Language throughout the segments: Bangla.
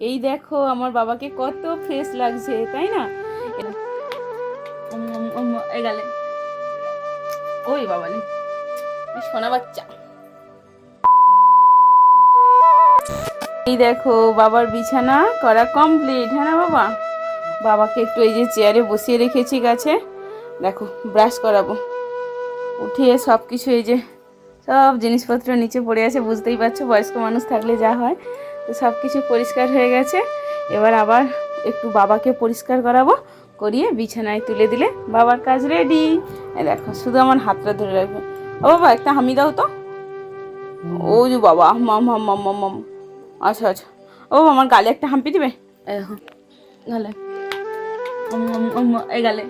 এই দেখো আমার বাবাকে কত ফ্রেশ লাগছে, তাই না? ওই বাবালে এই সোনা বাচ্চা। এই দেখো, বাবার বিছানা করা কমপ্লিট হ্যাঁ না বাবা? বাবাকে একটু এই যে চেয়ারে বসিয়ে রেখেছি গাছে। দেখো ব্রাশ করাবো। উঠিয়ে সব কিছু এই যে, সব জিনিসপত্র নিচে পড়ে আছে, বুঝতেই পারছ, বয়স্ক মানুষ থাকলে যা হয়। তো সব কিছু পরিষ্কার হয়ে গেছে। এবার আবার একটু বাবাকে পরিষ্কার করাবো করিয়ে বিছানায় তুলে দিলে বাবার কাজ রেডি দেখো শুধু আমার হাতটা ধরে রাখবে। ও বাবা একটা হামি দাও তো। ও যে বাবা মাম মাম মাম মাম মাম। আচ্ছা আচ্ছা। ও বাবা আমার গালে একটা হাম্পি দিবে? গালে। এই গালে।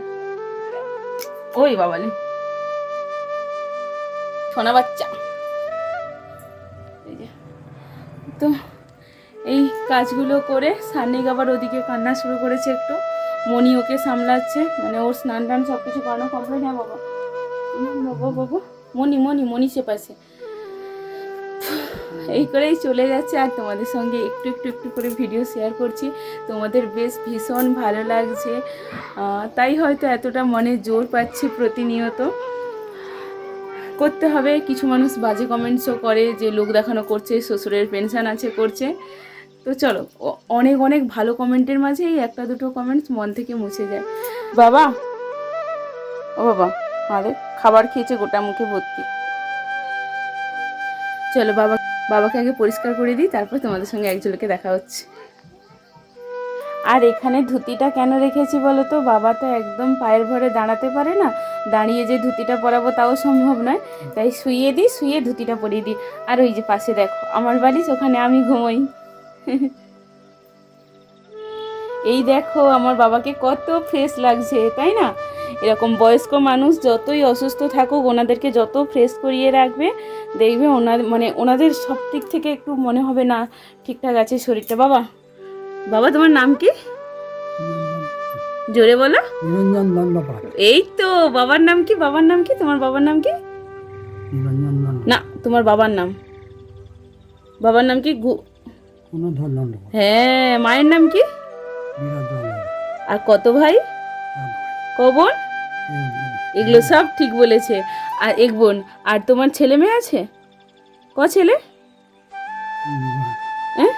ওই বাবালে সোনা বাচ্চা। তো এই কাজগুলো করে সানিক আবার ওদিকে কান্না শুরু করেছে একটু। মনি ওকে সামলাচ্ছে মানে ওর স্নান টান সব কিছু করানো কমপ্লিট হ্যাঁ বাবা বাবা বাবা। মনি মনি মনি পাশে এই করেই চলে যাচ্ছে আর তোমাদের সঙ্গে একটু একটু একটু করে ভিডিও শেয়ার করছি। তোমাদের বেশ ভীষণ ভালো লাগছে। তাই হয়তো এতটা মনে জোর পাচ্ছি প্রতিনিয়ত। করতে হবে। কিছু মানুষ বাজে কমেন্টসও করে যে, লোক দেখানো করছে, শ্বশুরের পেনশন আছে, করছে। তো চলো অনেক অনেক ভালো কমেন্টের মাঝে এই একটা দুটো কমেন্টস মন থেকে মুছে যায়। বাবা! ও বাবা আমাদের খাবার খেয়েছে গোটা মুখে ভর্তি। চলো বাবা, বাবাকে আগে পরিষ্কার করে দিই, তারপর তোমাদের সঙ্গে একজনকে দেখা হচ্ছে। আর এখানে ধুতিটা কেন রেখেছি বলো তো? বাবা তো একদম পায়ের ভরে দাঁড়াতে পারে না। দাঁড়িয়ে যে ধুতিটা পরাবো তাও সম্ভব নয়। তাই শুইয়ে দিই শুয়ে ধুতিটা পরিয়ে দিই। আর ওই যে পাশে দেখো, আমার বালিশ, ওখানে আমি ঘুমোই। এই দেখো আমার বাবাকে কত ফ্রেশ লাগছে তাই না? এরকম বয়স্ক মানুষ যতই অসুস্থ থাকুক ওনাদেরকে যত ফ্রেশ করিয়ে রাখবে দেখবে ওনার মানে ওনাদের সব দিক থেকে একটু মনে হবে না ঠিকঠাক আছে শরীরটা। বাবা বাবা তোমার নাম কি? জোরে বলো। এই তো বাবার নাম কি? বাবার নাম কি? তোমার বাবার নাম কি? না তোমার বাবার নাম। বাবার নাম কি? হ্যাঁ মায়ের নাম কি? আর কত ভাই? কবন এগুলো সব ঠিক বলেছে। আর এক বোন আর তোমার ছেলে মেয়ে আছে? ক ছেলে? হ্যাঁ?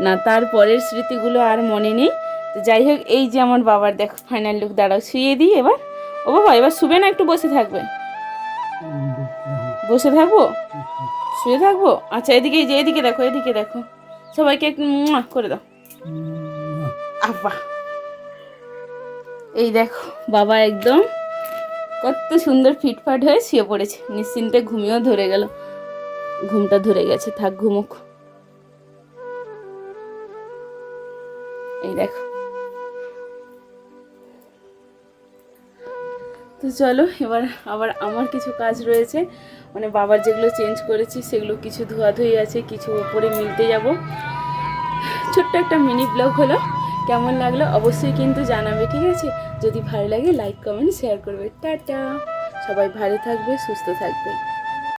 না তারপরের স্মৃতিগুলো আর মনে নেই। তো যাই হোক এই যে আমার বাবার দেখো ফাইনাল লুক দাঁড়াও শুয়ে দিই এবার। ও বাবা এবার শুবে না একটু বসে থাকবে। বসে থাকব? শুয়ে থাকব? আচ্ছা এদিকে যে এদিকে দেখো এদিকে দেখো। সবাইকে একটু করে দাও। আব্বা। এই দেখো বাবা একদম কত সুন্দর ফিটফাট হয়ে শুয়ে পড়েছে। নিশ্চিন্তে ঘুমিয়েও ধরে গেল। ঘুমটা ধরে গেছে থাক ঘুমুক। এই দেখো। তো চলো এবার আবার আমার কিছু কাজ রয়েছে। মানে বাবার যেগুলো চেঞ্জ করেছি, সেগুলো কিছু ধোয়াধুয়ি আছে, কিছু ওপরে মিলতে যাব। ছোট্ট একটা মিনি ব্লগ হলো। কেমন লাগল অবশ্যই কিন্তু জানাবে, ঠিক আছে? যদি ভালো লাগে লাইক কমেন্ট শেয়ার করবে। টাটা! সবাই ভালো থাকবে, সুস্থ থাকবে।